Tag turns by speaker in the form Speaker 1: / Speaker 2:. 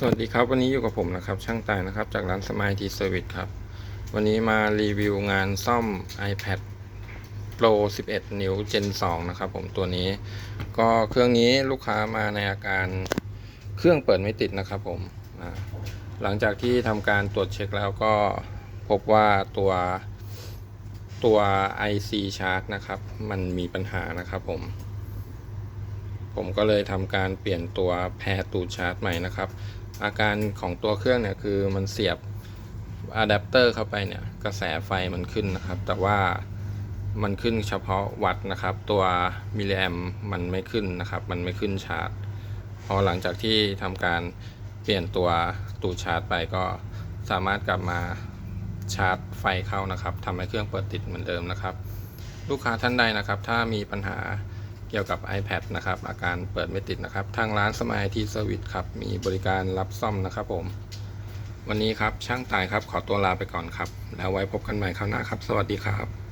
Speaker 1: สวัสดีครับ วันนี้อยู่กับผมนะครับ ช่างตายนะครับ จากร้านสมายทีเซอร์วิสครับ วันนี้มารีวิวงานซ่อม iPad Pro 11 นิ้ว Gen 2 นะครับผมตัวนี้ ก็เครื่องนี้ลูกค้ามาในอาการเครื่องเปิดไม่ติดนะครับผมหลังจากที่ทำการตรวจเช็คแล้วก็พบว่าตัวตัว IC chart นะครับ มันมีปัญหานะครับผม ผมก็เลยทำการเปลี่ยนตัวแพรตูดชาร์จใหม่นะครับ อาการของตัวเครื่องเนี่ยคือมันเสียบอะแดปเตอร์เข้าไปเนี่ยกระแสไฟมันขึ้นนะครับ แต่ว่ามันขึ้นเฉพาะวัตต์นะครับ ตัวมิลลิแอมมันไม่ขึ้นนะครับ มันไม่ขึ้นชาร์จ พอหลังจากที่ทำการเปลี่ยนตัวตูดชาร์จไปก็สามารถกลับมาชาร์จไฟเข้านะครับทำให้เครื่องเปิดติดเหมือนเดิมนะครับ ลูกค้าท่านใดนะครับ ถ้ามีปัญหา เกี่ยวกับ iPad นะครับ อาการเปิดไม่ติดนะครับ ทางร้านสมายทีเซอร์วิสครับ มีบริการรับซ่อมนะครับผม วันนี้ครับช่างตายครับ ขอตัวลาไปก่อนครับ แล้วไว้พบกันใหม่คราวหน้าครับ สวัสดีครับ